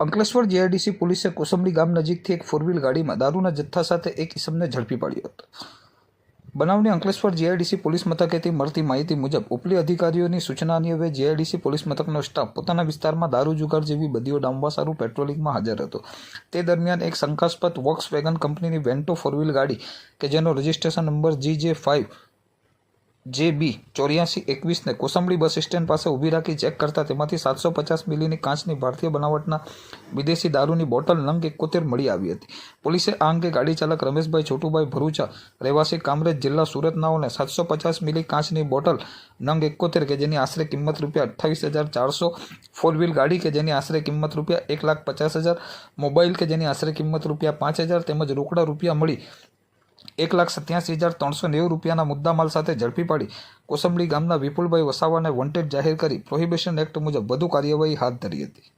Ankleshwar GIDC પોલીસે કોસંબડી ગામ નજીકથી એક ફોર ગાડીમાં દારૂના જથ્થા સાથે એક ઇસમને ઝડપી પાડ્યો હતો. બનાવની અંકલેશ્વર જીઆઈડીસી પોલીસ મથકેથી મળતી માહિતી મુજબ, ઉપલી અધિકારીઓની સૂચના અન્વયે જીઆઈડીસી પોલીસ મથકનો સ્ટાફ પોતાના વિસ્તારમાં દારૂ જુગાર જેવી બદીઓ ડામવા સારું પેટ્રોલિંગમાં હાજર હતો. તે દરમિયાન એક શંકાસ્પદ વોક્સ વેગન કંપનીની વેન્ટો ફોર ગાડી, કે જેનો રજિસ્ટ્રેશન નંબર જી જે ફાઇવ જે બી ચોર્યાસી એકવીસને કોસંબડી બસ સ્ટેન્ડ પાસે ઊભી રાખી ચેક કરતા તેમાંથી સાતસો પચાસ મિલીની કાચની ભારતીય બનાવટના વિદેશી દારૂની બોટલ નંગ એકોતેર મળી આવી હતી. પોલીસે આ અંગે ગાડી ચાલક રમેશભાઈ છોટુભાઈ ભરૂચા, રહેવાસી કામરેજ જિલ્લા સુરતનાઓને સાતસો પચાસ મિલી કાચની બોટલ નંગ એકોતેર કે જેની આશરે કિંમત રૂપિયા અઠ્ઠાવીસ હજાર ચારસો ફોર વ્હીલ ગાડી કે જેની આશરે કિંમત રૂપિયા એક લાખ પચાસ હજાર મોબાઈલ કે જેની આશરે કિંમત રૂપિયા પાંચ હજાર તેમજ રોકડા રૂપિયા મળી એક લાખ સત્યાસી હજાર ત્રણસો નેવું રૂપિયાના મુદ્દામાલ સાથે ઝડપી પાડી. કોસંબડી ગામના વિપુલભાઈ વસાવાને વોન્ટેડ જાહેર કરી પ્રોહિબિશન એક્ટ મુજબ વધુ કાર્યવાહી હાથ ધરી હતી.